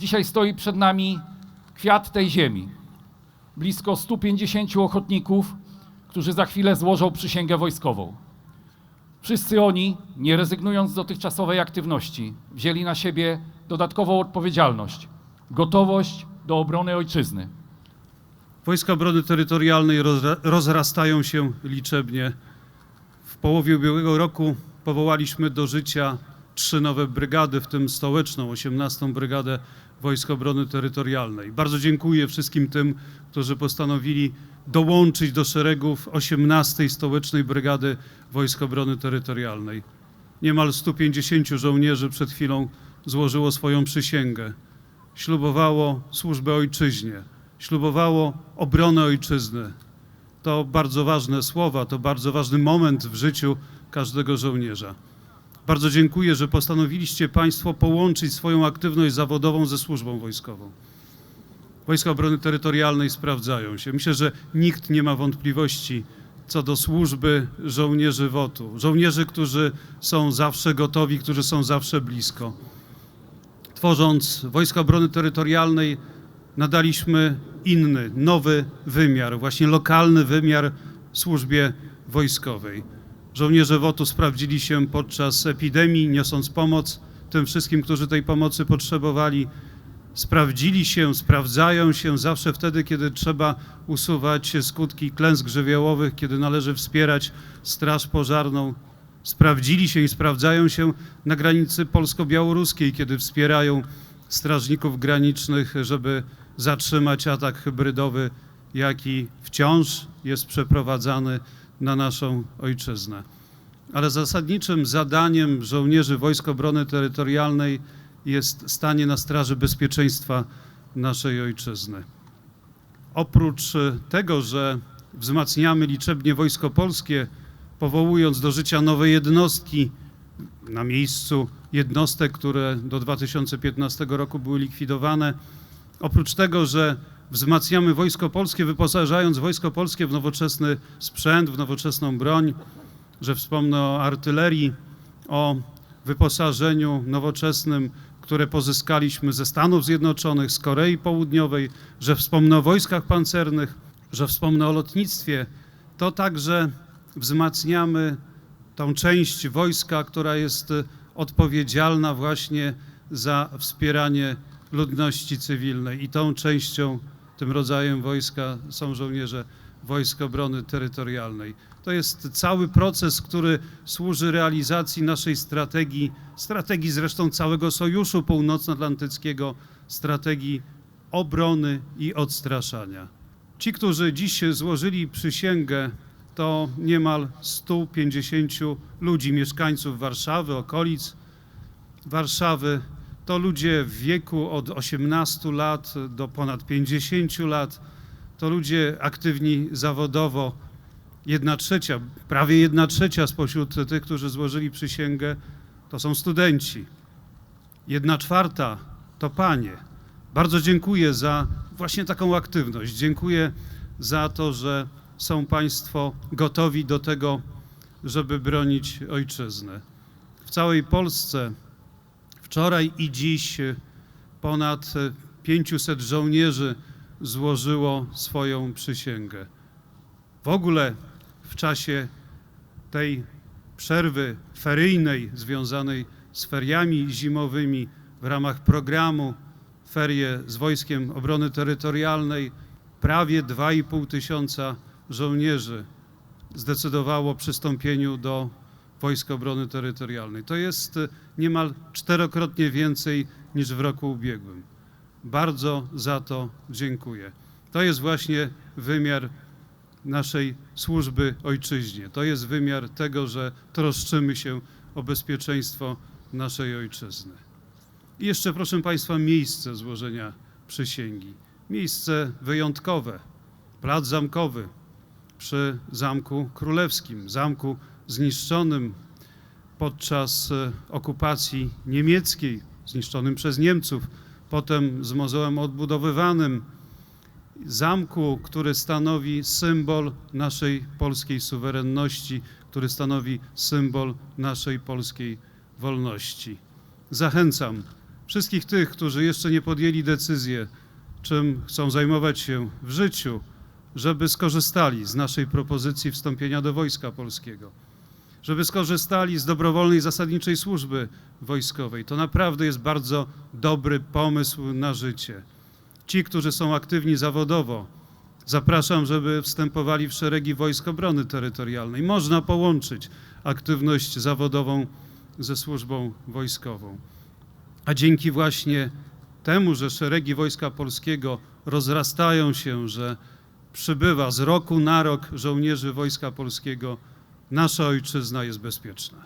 Dzisiaj stoi przed nami kwiat tej ziemi. Blisko 150 ochotników, którzy za chwilę złożą przysięgę wojskową. Wszyscy oni, nie rezygnując z dotychczasowej aktywności, wzięli na siebie dodatkową odpowiedzialność, gotowość do obrony ojczyzny. Wojska Obrony Terytorialnej rozra- rozrastają się liczebnie. W połowie ubiegłego roku powołaliśmy do życia trzy nowe brygady, w tym stołeczną, 18. Brygadę Wojsk Obrony Terytorialnej. Bardzo dziękuję wszystkim tym, którzy postanowili dołączyć do szeregów 18. Stołecznej Brygady Wojsk Obrony Terytorialnej. Niemal 150 żołnierzy przed chwilą złożyło swoją przysięgę. Ślubowało służbę ojczyźnie, ślubowało obronę ojczyzny. To bardzo ważne słowa, to bardzo ważny moment w życiu każdego żołnierza. Bardzo dziękuję, że postanowiliście Państwo połączyć swoją aktywność zawodową ze służbą wojskową. Wojska Obrony Terytorialnej sprawdzają się. Myślę, że nikt nie ma wątpliwości co do służby żołnierzy WOT-u. Żołnierzy, którzy są zawsze gotowi, którzy są zawsze blisko. Tworząc Wojska Obrony Terytorialnej, nadaliśmy inny, nowy wymiar, właśnie lokalny wymiar służbie wojskowej. Żołnierze WOT-u sprawdzili się podczas epidemii, niosąc pomoc tym wszystkim, którzy tej pomocy potrzebowali. Sprawdzili się, sprawdzają się zawsze wtedy, kiedy trzeba usuwać skutki klęsk żywiołowych, kiedy należy wspierać Straż Pożarną. Sprawdzili się i sprawdzają się na granicy polsko-białoruskiej, kiedy wspierają strażników granicznych, żeby zatrzymać atak hybrydowy, jaki wciąż jest przeprowadzany na naszą ojczyznę. Ale zasadniczym zadaniem żołnierzy Wojsk Obrony Terytorialnej jest stanie na straży bezpieczeństwa naszej ojczyzny. Oprócz e, tego, że wzmacniamy liczebnie Wojsko Polskie, powołując do życia nowe jednostki na miejscu jednostek, które do 2015 roku były likwidowane, oprócz tego, że wzmacniamy Wojsko Polskie, wyposażając Wojsko Polskie w nowoczesny sprzęt, w nowoczesną broń, że wspomnę o artylerii, o wyposażeniu nowoczesnym, które pozyskaliśmy ze Stanów Zjednoczonych, z Korei Południowej, że wspomnę o wojskach pancernych, że wspomnę o lotnictwie, to także wzmacniamy tą część wojska, która jest odpowiedzialna właśnie za wspieranie ludności cywilnej. I tą częścią, tym rodzajem wojska są żołnierze Wojsk Obrony Terytorialnej. To jest cały proces, który służy realizacji naszej strategii, strategii zresztą całego Sojuszu Północnoatlantyckiego, strategii obrony i odstraszania. Ci, którzy dziś złożyli przysięgę, to niemal 150 ludzi, mieszkańców Warszawy, okolic Warszawy. To ludzie w wieku od 18 lat do ponad 50 lat. To ludzie aktywni zawodowo. Jedna trzecia, prawie jedna trzecia spośród tych, którzy złożyli przysięgę, to są studenci. Jedna czwarta to panie. Bardzo dziękuję za właśnie taką aktywność. Dziękuję za to, że są Państwo gotowi do tego, żeby bronić ojczyzny. W całej Polsce wczoraj i dziś ponad 500 żołnierzy złożyło swoją przysięgę. W ogóle w czasie tej przerwy feryjnej związanej z feriami zimowymi w ramach programu Ferie z Wojskiem Obrony Terytorialnej prawie 2,5 tysiąca żołnierzy zdecydowało o przystąpieniu do Wojsk Obrony Terytorialnej. To jest e, niemal czterokrotnie więcej niż w roku ubiegłym. Bardzo za to dziękuję. To jest właśnie wymiar naszej służby ojczyźnie. To jest wymiar tego, że troszczymy się o bezpieczeństwo naszej ojczyzny. I jeszcze, proszę Państwa, miejsce złożenia przysięgi. Miejsce wyjątkowe. Plac Zamkowy przy Zamku Królewskim, zamku zniszczonym podczas e, okupacji niemieckiej, zniszczonym przez Niemców, potem z mozołem odbudowywanym. Zamku, który stanowi symbol naszej polskiej suwerenności, który stanowi symbol naszej polskiej wolności. Zachęcam wszystkich tych, którzy jeszcze nie podjęli decyzji, czym chcą zajmować się w życiu, żeby skorzystali z naszej propozycji wstąpienia do Wojska Polskiego, żeby skorzystali z dobrowolnej zasadniczej służby wojskowej. To naprawdę jest bardzo dobry pomysł na życie. Ci, którzy są aktywni zawodowo, zapraszam, żeby wstępowali w szeregi Wojsk Obrony Terytorialnej. Można połączyć aktywność zawodową ze służbą wojskową. A dzięki właśnie temu, że szeregi Wojska Polskiego rozrastają się, że przybywa z roku na rok żołnierzy Wojska Polskiego, nasza ojczyzna jest bezpieczna.